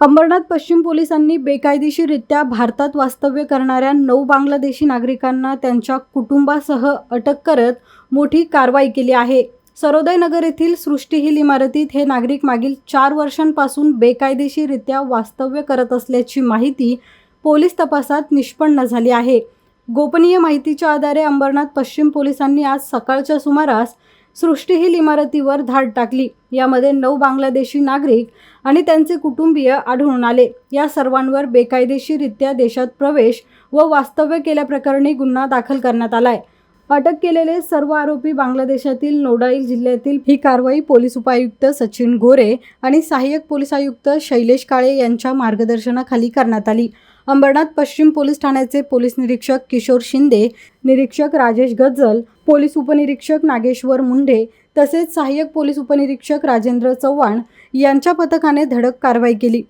अंबरनाथ पश्चिम पोलिसांनी बेकायदेशीररित्या भारतात वास्तव्य करणाऱ्या नऊ बांगलादेशी नागरिकांना त्यांच्या कुटुंबासह अटक करत मोठी कारवाई केली आहे. सरोदय नगर येथील सृष्टी हिल इमारतीत हे नागरिक मागील चार वर्षांपासून बेकायदेशीररित्या वास्तव्य करत असल्याची माहिती पोलीस तपासात निष्पन्न झाली आहे. गोपनीय माहितीच्या आधारे अंबरनाथ पश्चिम पोलिसांनी आज सकाळच्या सुमारास सृष्टीहील इमारतीवर धाड टाकली. यामध्ये नऊ बांगलादेशी नागरिक आणि त्यांचे कुटुंबीय आढळून आले. या सर्वांवर बेकायदेशीररित्या देशात प्रवेश व वास्तव्य केल्याप्रकरणी गुन्हा दाखल करण्यात आलाय. अटक केलेले सर्व आरोपी बांगलादेशातील नोडाईल जिल्ह्यातील ही कारवाई पोलीस उपायुक्त सचिन गोरे आणि सहाय्यक पोलीस आयुक्त शैलेश काळे यांच्या मार्गदर्शनाखाली करण्यात आली. अंबरनाथ पश्चिम पोलीस ठाण्याचे पोलीस निरीक्षक किशोर शिंदे निरीक्षक राजेश गज्जल पोलीस उपनिरीक्षक नागेश्वर मुंढे तसेच सहाय्यक पोलीस उपनिरीक्षक राजेंद्र चव्हाण यांच्या पथकाने धडक कारवाई केली.